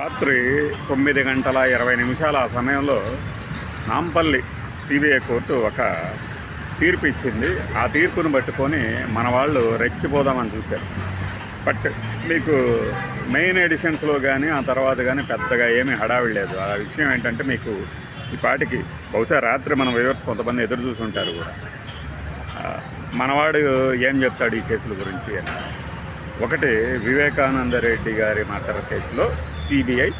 రాత్రి తొమ్మిది గంటల ఇరవై నిమిషాల ఆ సమయంలో నాంపల్లి సిబిఐ కోర్టు ఒక తీర్పు ఇచ్చింది. ఆ తీర్పును పట్టుకొని మన వాళ్ళు రెచ్చిపోదామని చూశారు. బట్ మీకు మెయిన్ ఎడిషన్స్లో కానీ ఆ తర్వాత కానీ పెద్దగా ఏమీ హడావిడి లేదు. ఆ విషయం ఏంటంటే మీకు ఈ పాటికి బహుశా రాత్రి మన వ్యూవర్స్ కొంతమంది ఎదురు చూసి ఉంటారు కూడా. మనవాడు ఏం చెప్తాడు ఈ కేసుల గురించి అని. ఒకటి వివేకానంద రెడ్డి గారి మర్డర్ కేసులో సిబిఐ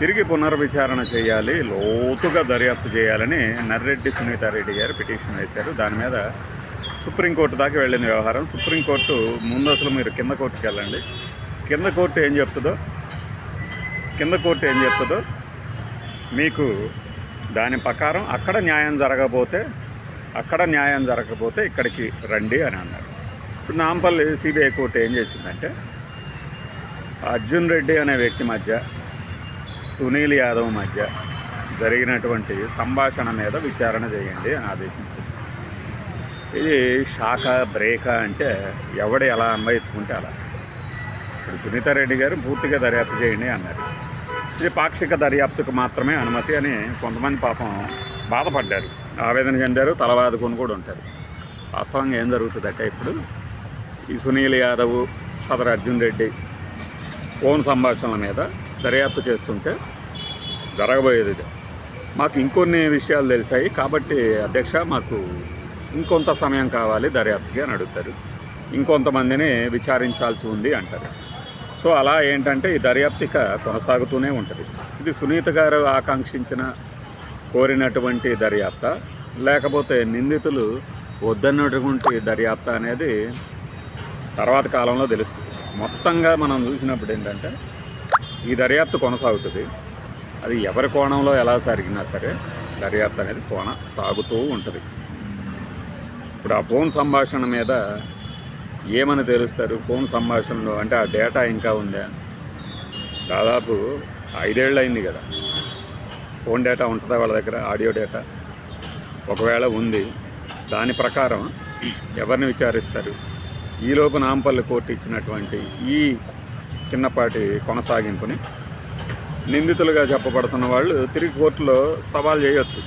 తిరిగి పునర్విచారణ చేయాలి లోతుగా దర్యాప్తు చేయాలని నర్రెడ్డి సునీతారెడ్డి గారు పిటిషన్ వేశారు. దాని మీద సుప్రీంకోర్టు దాకా వెళ్ళిన వ్యవహారం. సుప్రీంకోర్టు ముందు అసలు మీరు కింద కోర్టుకి వెళ్ళండి. కింద కోర్టు ఏం చెప్తుందో కింద కోర్టు ఏం చెప్తుందో మీకు దాని ప్రకారం అక్కడ న్యాయం జరగకపోతే అక్కడ న్యాయం జరగకపోతే ఇక్కడికి రండి అని అన్నారు. ఇప్పుడు నాంపల్లి సిబిఐ కోర్టు ఏం చేసిందంటే అర్జున్ రెడ్డి అనే వ్యక్తి మధ్య సునీల్ యాదవ్ మధ్య జరిగినటువంటి సంభాషణ మీద విచారణ చేయండి అని ఆదేశించింది. ఇది శాఖ బ్రేక అంటే ఎవడు ఎలా అన్వయించుకుంటే అలా. ఇప్పుడు సునీతారెడ్డి గారు పూర్తిగా దర్యాప్తు చేయండి అన్నారు. ఇది పాక్షిక దర్యాప్తుకు మాత్రమే అనుమతి అని కొంతమంది పాపం బాధపడ్డారు. ఆవేదన చెందారు తలవాదుకొని కూడా ఉంటారు. వాస్తవంగా ఏం జరుగుతుందంటే ఇప్పుడు ఈ సునీల్ యాదవ్ సదర్ అర్జున్ రెడ్డి ఫోన్ సంభాషణల మీద దర్యాప్తు చేస్తుంటే జరగబోయేది ఇది. మాకు ఇంకొన్ని విషయాలు తెలిసాయి కాబట్టి అధ్యక్ష మాకు ఇంకొంత సమయం కావాలి దర్యాప్తుకి అని అడుగుతారు. ఇంకొంతమందిని విచారించాల్సి ఉంది అంటారు. సో అలా ఏంటంటే ఈ దర్యాప్తు కొనసాగుతూనే ఉంటుంది. ఇది సునీత గారు ఆకాంక్షించిన కోరినటువంటి దర్యాప్త. లేకపోతే నిందితులు వద్దన్నటువంటి దర్యాప్త అనేది తర్వాత కాలంలో తెలుస్తుంది. మొత్తంగా మనం చూసినప్పుడు ఏంటంటే ఈ దర్యాప్తు కొనసాగుతుంది. అది ఎవరి కోణంలో ఎలా జరిగినా సరే దర్యాప్తు అనేది కోణ సాగుతూ ఉంటుంది. ఇప్పుడు ఆ ఫోన్ సంభాషణ మీద ఏమని తెలుస్తారు? ఫోన్ సంభాషణలో అంటే ఆ డేటా ఇంకా ఉందా? దాదాపు ఐదేళ్ళు అయింది కదా. ఫోన్ డేటా ఉంటుందా వాళ్ళ దగ్గర? Audio data? ఒకవేళ ఉంది దాని ప్రకారం ఎవరిని విచారిస్తారు? ఈలోపు నాంపల్లి కోర్టు ఇచ్చినటువంటి ఈ చిన్నపాటి కొనసాగింపుని నిందితులుగా చెప్పబడుతున్న వాళ్ళు తిరిగి కోర్టులో సవాల్ చేయొచ్చు.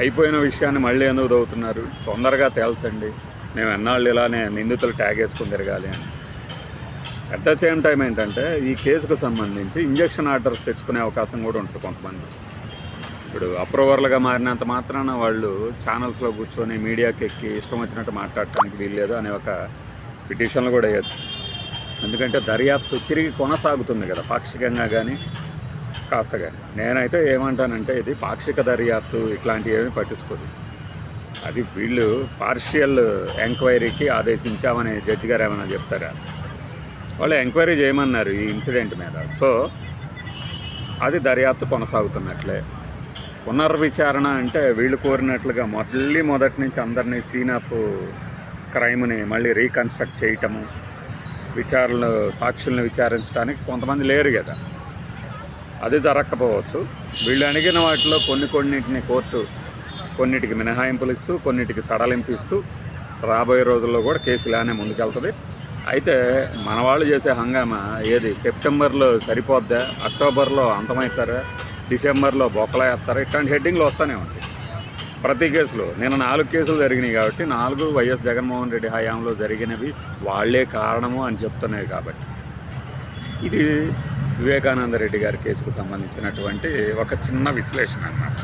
అయిపోయిన విషయాన్ని మళ్ళీ ఎందుకు దవుతున్నారు తొందరగా తేల్చండి. మేము ఎన్నాళ్ళు ఇలానే నిందితులు ట్యాగ్ వేసుకుని తిరగాలి అని. అట్ ద సేమ్ టైం ఏంటంటే ఈ కేసుకు సంబంధించి ఇంజక్షన్ ఆర్డర్స్ తెచ్చుకునే అవకాశం కూడా ఉంటుంది కొంతమంది. ఇప్పుడు అప్రూవర్లుగా మారినంత మాత్రాన వాళ్ళు ఛానల్స్లో కూర్చొని మీడియాకి ఎక్కి ఇష్టం వచ్చినట్టు మాట్లాడటానికి వీల్లేదు అనే ఒక పిటిషన్లు కూడా వేయచ్చు. ఎందుకంటే దర్యాప్తు తిరిగి కొనసాగుతుంది కదా పాక్షికంగా కానీ కాస్త కానీ నేనైతే ఏమంటానంటే ఇది పాక్షిక దర్యాప్తు ఇట్లాంటివి ఏమీ పట్టించుకోదు. అది వీళ్ళు పార్షియల్ ఎంక్వైరీకి ఆదేశించామని జడ్జి గారు ఏమైనా చెప్తారా? వాళ్ళు ఎంక్వైరీ చేయమన్నారు ఈ ఇన్సిడెంట్ మీద. సో అది దర్యాప్తు కొనసాగుతున్నట్లే. పునర్విచారణ అంటే వీళ్ళు కోరినట్లుగా మళ్ళీ మొదటి నుంచి అందరినీ సీన్ ఆఫ్ క్రైమ్ని మళ్ళీ రీకన్స్ట్రక్ట్ చేయటము విచారణలు సాక్షుల్ని విచారించడానికి కొంతమంది లేరు కదా. అది జరగకపోవచ్చు వీళ్ళు అడిగిన వాటిలో కొన్ని కొన్నిటిని కోర్టు కొన్నిటికి మినహాయింపులు ఇస్తూ కొన్నిటికి సడలింపు ఇస్తూ రాబోయే రోజుల్లో కూడా కేసు ఇలానే ముందుకెళ్తుంది. అయితే మన వాళ్ళు చేసే హంగామా ఏది? సెప్టెంబర్లో సరిపోద్దా? అక్టోబర్లో అంతమవుతారా డిసెంబర్లో బొక్కలా వేస్తారు. ఇట్లాంటి హెడ్డింగ్లు వస్తూనే ఉంటాయి. ప్రతి కేసులో నేను నాలుగు కేసులు జరిగినాయి కాబట్టి నాలుగు వైఎస్ జగన్మోహన్ రెడ్డి హయాంలో జరిగినవి వాళ్ళే కారణము అని చెప్తున్నాయి కాబట్టి. ఇది వివేకానంద రెడ్డి గారి కేసుకు సంబంధించినటువంటి ఒక చిన్న విశ్లేషణ అన్నమాట.